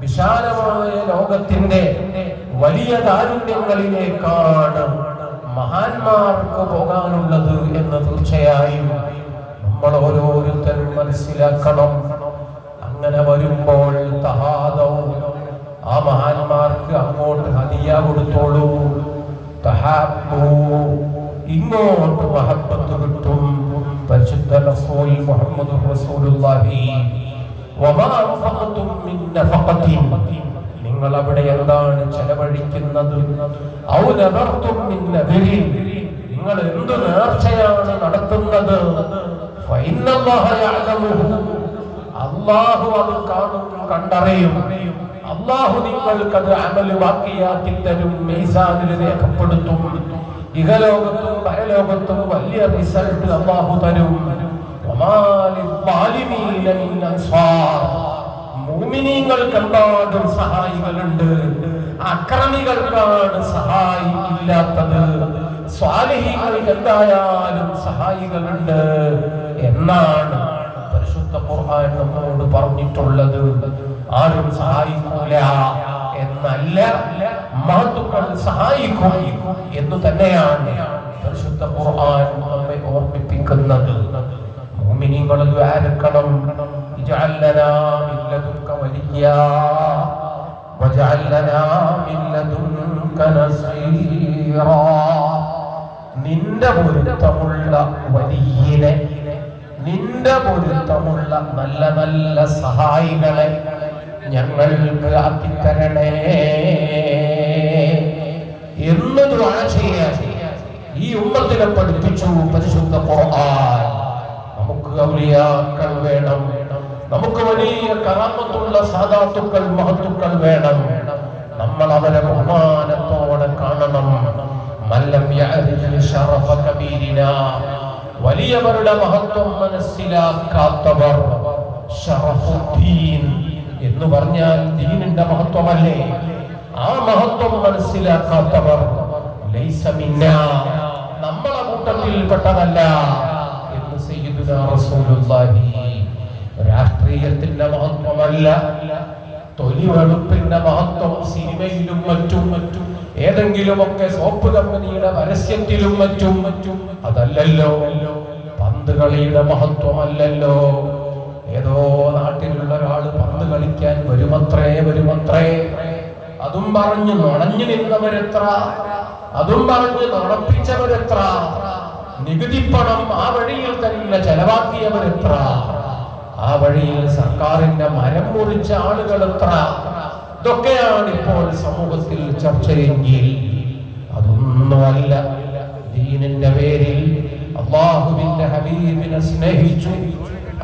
വിശാലമായ ലോകത്തിന്റെ വലിയ താരുണ്യങ്ങളിലേക്കാണ് മഹാന്മാർക്ക് പോകാനുള്ളത് എന്ന് തീർച്ചയായും നമ്മൾ ഓരോരുത്തരും മനസ്സിലാക്കണം. അങ്ങനെ വരുമ്പോൾ ആ മഹാന്മാർക്ക് അങ്ങോട്ട് ഹതിയ കൊടുത്തോളൂ. ഇങ്ങോട്ട് മഹബത്ത് കിട്ടും. പരിശുദ്ധ മുഹമ്മദ് റസൂലുള്ളാഹി നിങ്ങൾ അവിടെ എന്താണ് ചെലവഴിക്കുന്നത്? നിങ്ങൾ എന്ത് നേർച്ചയാണ് നടത്തുന്നത്? അള്ളാഹു അത് കാണും കണ്ടറിയും. അള്ളാഹു നിങ്ങൾക്ക് അത് അമൽ വാക്കിയാക്കി തരും മീസാനിൽ രേഖപ്പെടുത്തും. ഇഹലോകത്തും പരലോകത്തും വലിയ റിസൾട്ട് അള്ളാഹു തരും. മുഅ്മിനീങ്ങൾക്ക് എന്താണ്ടും സഹായികളുണ്ട്. അക്രമികൾക്കാണ് സഹായി ഇല്ലാത്തത്. സ്വാലിഹീങ്ങൾക്ക് എന്തായാലും സഹായികളുണ്ട്. എന്നാണ് പരിശുദ്ധ ഖുർആൻ നമ്മോട് പറഞ്ഞിട്ടുള്ളത്. ആരും സഹായിക്കൂല എന്നല്ല. മാത്തുക്കൾ സഹായിക്കും എന്ന് തന്നെയാണ് പരിശുദ്ധ ഖുർആൻ നമ്മെ ഓർമ്മിപ്പിക്കുന്നത്. മുഅ്മിനീങ്ങൾ ദ്വാരക്കണം اجعل لنا من لدنك وليا واجعل لنا من لدنك നസീറാ നിന്റെ പൊരുത്തമുള്ള വലിയനെ നിന്റെ പൊരുത്തമുള്ള നല്ല നല്ല സഹായികളെ ഞങ്ങൾക്ക് ആക്കിത്തരണേ എന്ന് ദുആ ചെയ്യാൻ ഈ ഉമ്മത്തിനെ പഠിപ്പിച്ചു പരിശുദ്ധ ഖുർആൻ. ഔലിയാക്കൾ വേണം. നമുക്ക് വലിയ കറാമത്തുള്ള സാധാത്തുക്കൾ മഹത്തുക്കൾ വേണം. നമ്മൾ അവരെ ബഹുമാനത്തോടെ കാണണം. വലിയവരുടെ മഹത്വം മനസ്സിലാക്കാത്തവർ എന്ന് പറഞ്ഞാൽ ദീനിന്റെ മഹത്വമല്ലേ? ആ മഹത്വം മനസ്സിലാക്കാത്തവർ നമ്മളെ കൂട്ടത്തിൽപ്പെട്ടതല്ല. രാഷ്ട്രീയത്തിന്റെ മഹത്വമല്ല തൊലിവെടുപ്പിന്റെ മഹത്വം സിനിമയിലും മറ്റും മറ്റും ഏതെങ്കിലുമൊക്കെ സോപ്പ് കമ്പനിയുടെ പരസ്യത്തിലും മറ്റും. മറ്റും അതല്ലല്ലോ പന്ത് കളിയുടെ മഹത്വമല്ലല്ലോ. ഏതോ നാട്ടിലുള്ള ഒരാൾ പന്ത് കളിക്കാൻ വരുമത്രേ വരുമത്രേ. അതും പറഞ്ഞു നുണഞ്ഞു നിന്നവരെത്ര? അതും പറഞ്ഞു നടപ്പിച്ചവരെത്ര? നികുതിപ്പണം ആ വഴിയിൽ തന്നെ ചെലവാക്കിയവർ എത്ര? ആ വഴിയിൽ സർക്കാരിന്റെ മരം മുറിച്ച ആളുകൾ എത്ര? ഇതൊക്കെയാണ് ഇപ്പോൾ സമൂഹത്തിൽ ചർച്ചയെങ്കിൽ അതൊന്നുമല്ല. ദീനിന്റെ പേരിൽ അള്ളാഹുവിന്റെ ഹബീബിനെ സ്നേഹിച്ചു.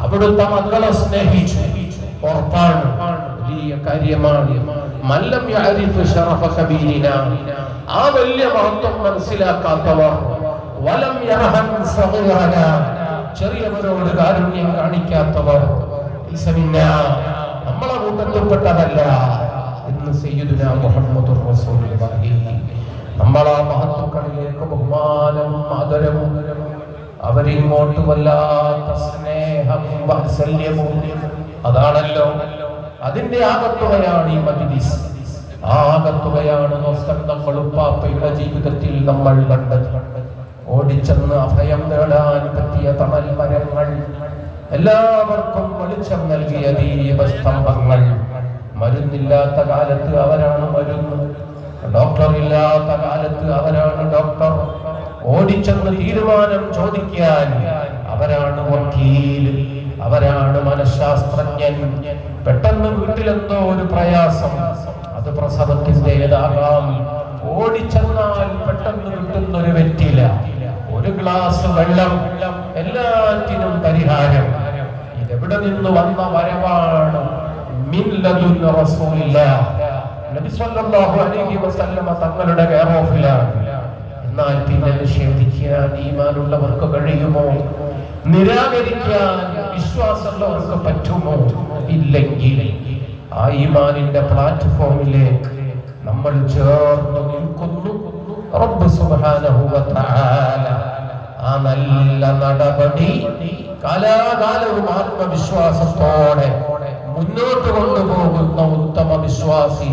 അവിടുത്തെ മക്കളെ സ്നേഹിച്ചു. ഉറപ്പാണ്. വലിയ കാര്യമാണ്. മല്ലം യഅരിഫ് ശറഫ കബീരിന ആ വലിയ മഹത്വം മനസ്സിലാക്കാത്തവർ ചെറിയവരോട് കാരുണ്യം കാണിക്കാത്തവർ. നമ്മളെ കൂട്ടത്തിൽപ്പെട്ടതല്ല എന്ന് സയ്യിദുന മുഹമ്മദ് ആ മഹത്വക്കളിലേക്ക് ബഹുമാനം ആദരവും അവരിങ്ങോട്ട് വല്ലാത്ത സ്നേഹം വാത്സല്യവും അതാണല്ലോ. അതിന്റെ ആകത്തുകയാണ് ഈ മജ്ലിസ്. ആകത്തുകയാണ് നമ്മൾ ഉപ്പാപ്പയുടെ ജീവിതത്തിൽ നമ്മൾ കണ്ടത്. ഓടിച്ചെന്ന് അഭയം നേടാൻ പറ്റിയ തണൽ മരങ്ങൾ. എല്ലാവർക്കും വെളിച്ചം നൽകിയ ദീപസ്തംഭങ്ങൾ മരുന്നില്ലാത്ത കാലത്ത് അവരാണ് മരുന്ന്. ഡോക്ടർ ഇല്ലാത്ത കാലത്ത് അവരാണ് ഡോക്ടർ. ഓടിച്ചെന്ന് തീരുമാനം ചോദിക്കാൻ അവരാണ് വക്കീൽ അവരാണ് മനഃശാസ്ത്രജ്ഞൻ. പെട്ടെന്ന് വീട്ടിലെന്തോ ഒരു പ്രയാസം. അത് പ്രസവത്തിന്റെ പ്രസവത്തിന്റെതാകാം. ഓടിച്ചെന്നാൽ പെട്ടെന്ന് കിട്ടുന്ന ഒരു വെറ്റില ഒരു ഗ്ലാസ് വെള്ളം എല്ലാറ്റിനും പരിഹാരം. ഇതെവിടെ നിന്ന് വന്ന വരവാണ്? തങ്ങളുടെ കെയർ ഓഫിലാണ് എന്നാൽ പിന്നെ നിഷേധിക്കാൻ ഈമാനുള്ളവർക്ക് കഴിയുമോ? നിരാകരിക്കാൻ വിശ്വാസമുള്ളവർക്ക് പറ്റുമോ? ഇല്ലെങ്കിൽ ആ ഈമാനിന്റെ പ്ലാറ്റ്ഫോമിലേക്ക് നമ്മൾ ചേർന്ന് നിൽക്കുന്നു. റബ്ബ് തആല ആ നല്ല നടപടി കാലാകാലവും ആത്മവിശ്വാസത്തോടെ മുന്നോട്ട് കൊണ്ടുപോകുന്ന ഉത്തമ നവാസി